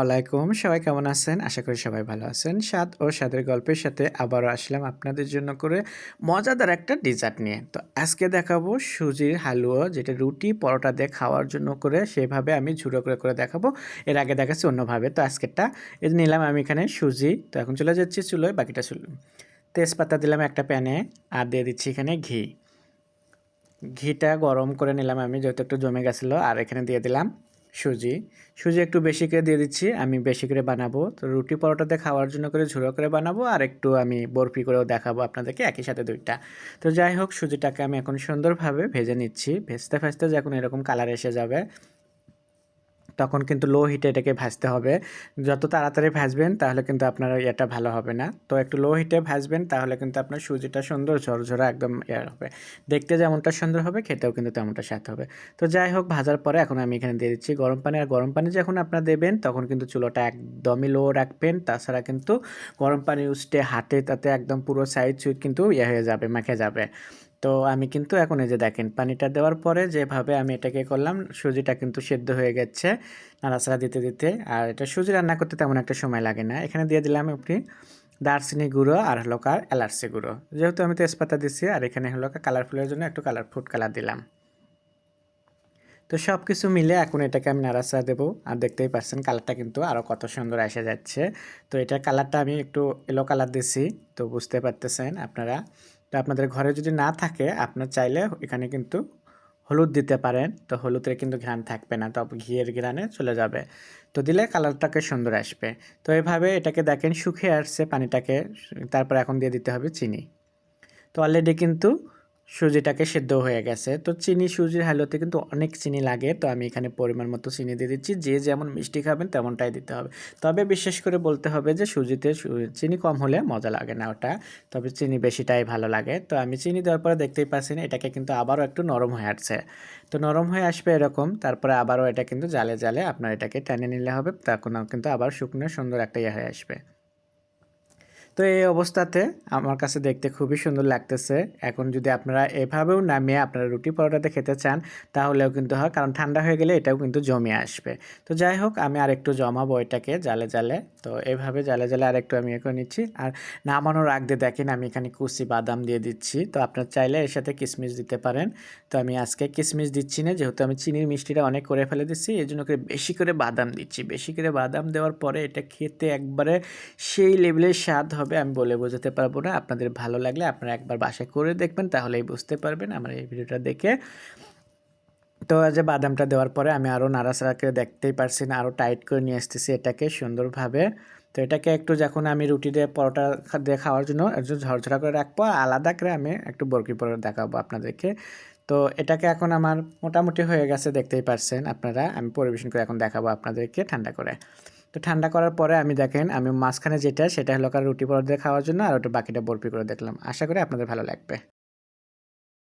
আলাইকুম সবাই কেমন আছেন? আশা করি সবাই ভালো আছেন। স্বাদ ও স্বাদের গল্পের সাথে আবারও আসলাম আপনাদের জন্য করে মজাদার একটা ডেজার্ট নিয়ে। তো আজকে দেখাবো সুজির হালুয়া, যেটা রুটি পরোটা দিয়ে খাওয়ার জন্য করে সেভাবে আমি ঝুড়ো করে করে দেখাবো। এর আগে দেখাচ্ছি অন্যভাবে। তো আজকেরটা এই নিলাম আমি এখানে সুজি। তো এখন চলে যাচ্ছি চুলোয়, বাকিটা চুলো তেজপাতা দিলাম একটা প্যানে আর দিয়ে দিচ্ছি এখানে ঘি। ঘিটা গরম করে নিলাম আমি, যেহেতু একটু জমে গেছিল, আর এখানে দিয়ে দিলাম সুজি। সুজি একটু বেশি করে দিয়ে দিচ্ছি, আমি বেশি করে বানাবো। তো রুটি পরোটাতে খাওয়ার জন্য করে ঝুড়ো করে বানাবো, আর একটু আমি বরফি করেও দেখাবো আপনাদেরকে একই সাথে দুইটা। তো যাই হোক, সুজিটাকে আমি এখন সুন্দরভাবে ভেজে নিচ্ছি। ভেজতে ফেজতে যখন এরকম কালার এসে যাবে তখন কিন্তু লো হিটে এটাকে ভাজতে হবে। যত তাড়াতাড়ি ভাজবেন, তাহলে কিন্তু আপনার এটা ভালো হবে না। তো একটু লো হিটে ভাজবেন, তাহলে কিন্তু আপনার সুজিটা সুন্দর ঝরঝরা একদম ইয়ার হবে। দেখতে যেমনটা সুন্দর হবে, খেতেও কিন্তু তেমনটা স্বাদ হবে। তো যাই হোক, ভাজার পরে এখন আমি এখানে দিয়ে দিচ্ছি গরম পানি। আর গরম পানি যখন আপনার দেবেন, তখন কিন্তু চুলোটা একদমই লো রাখবেন। তাছাড়া কিন্তু গরম পানি উঠে হাতে তাতে একদম পুরো সাইড সুইট কিন্তু ইয়ে হয়ে যাবে, মাখে যাবে। তো আমি কিন্তু এখন এই যে দেখেন, পানিটা দেওয়ার পরে যেভাবে আমি এটাকে করলাম, সুজিটা কিন্তু সেদ্ধ হয়ে গেছে নাড়াচাড়া দিতে দিতে। আর এটা সুজি রান্না করতে তেমন একটা সময় লাগে না। এখানে দিয়ে দিলাম একটি দারচিনি গুঁড়ো আর হলো কার এলার্সি গুঁড়ো। যেহেতু আমি তেজপাতা দিচ্ছি আর এখানে হলো কালারফুলের জন্য একটু কালার ফুড কালার দিলাম। তো সব কিছু মিলে এখন এটাকে আমি নাড়াচাড়া দেবো। আর দেখতেই পাচ্ছেন কালারটা কিন্তু আরও কত সুন্দর এসে যাচ্ছে। তো এটার কালারটা আমি একটু এলো কালার দিছি। তো বুঝতে পারতেছেন আপনারা। তো আপনাদের ঘরে যদি না থাকে আপনার চাইলে এখানে কিন্তু হলুদ দিতে পারেন। তো হলুদের কিন্তু ঘ্রাণ থাকবে না, তো ঘিয়ের ঘ্রাণে চলে যাবে। তো দিলে কালারটাকে সুন্দর আসবে। তো এভাবে এটাকে দেখেন, শুকিয়ে আসছে পানিটাকে। তারপর এখন দিয়ে দিতে হবে চিনি। তো অলরেডি কিন্তু সুজিটাকে সেদ্ধ হয়ে গেছে। তো চিনি সুজির হালুয়াতে কিন্তু অনেক চিনি লাগে। তো আমি এখানে পরিমাণ মতো চিনি দিয়ে দিচ্ছি। যে যেমন মিষ্টি খাবেন তেমনটাই দিতে হবে। তবে বিশেষ করে বলতে হবে যে সুজিতে চিনি কম হলে মজা লাগে না ওটা। তবে চিনি বেশিটাই ভালো লাগে। তো আমি চিনি দেওয়ার পরে দেখতেই পাচ্ছি না এটাকে কিন্তু আবারও একটু নরম হয়ে আসছে। তো নরম হয়ে আসবে এরকম। তারপরে আবারও এটা কিন্তু জালে জালে আপনার এটাকে টেনে নিলে হবে। তখন কিন্তু আবার শুকনো সুন্দর একটা ইয়ে হয়ে আসবে। তো এই অবস্থাতে আমার কাছে দেখতে খুবই সুন্দর লাগতেছে। এখন যদি আপনারা এভাবেও নামিয়ে আপনারা রুটি পরোটাতে খেতে চান, তাহলেও কিন্তু হয়, কারণ ঠান্ডা হয়ে গেলে এটাও কিন্তু জমে আসবে। তো যাই হোক, আমি আরেকটু জমাবো এটাকে জালে জালে। তো এভাবে জালে জালে আরেকটু আমি এ করে নিচ্ছি। আর নামানোর আগ দেখেন আমি এখানে কুচি বাদাম দিয়ে দিচ্ছি। তো আপনার চাইলে এর সাথে কিশমিশ দিতে পারেন। তো আমি আজকে কিশমিশ দিচ্ছি না, যেহেতু আমি চিনির মিষ্টিটা অনেক করে ফেলে দিচ্ছি এই জন্য করে বেশি করে বাদাম দিচ্ছি। বেশি করে বাদাম দেওয়ার পরে এটা খেতে একবারে সেই লেভেলের স্বাদ হবে, আমি বলে বোঝাতে পারব না। আপনাদের ভালো লাগলে আপনারা একবার বাসায় করে দেখবেন, তাহলেই বুঝতে পারবেন আমার এই ভিডিওটা দেখে। তো যে বাদামটা দেওয়ার পরে আমি আরও নাড়াচাড়া করে দেখতেই পারছি না আরও টাইট করে নিয়ে আসতেছি এটাকে সুন্দরভাবে। তো এটাকে একটু যখন আমি রুটি দিয়ে পরোটা দিয়ে খাওয়ার জন্য একটু ঝরঝরা করে রাখব, আলাদা করে আমি একটু বরকি পরে দেখাবো আপনাদেরকে। তো এটাকে এখন আমার মোটামুটি হয়ে গেছে, দেখতেই পারছেন আপনারা, আমি পরিবেশন করে এখন দেখাবো আপনাদেরকে ঠান্ডা করে। তো ঠান্ডা করার পরে আমি দেখেন, আমি মাঝখানে যেটা, সেটা হলো রুটি পরোটা খাওয়ার জন্য আর ওটা বাকিটা বরফি করে দেখলাম। আশা করি আপনাদের ভালো লাগবে।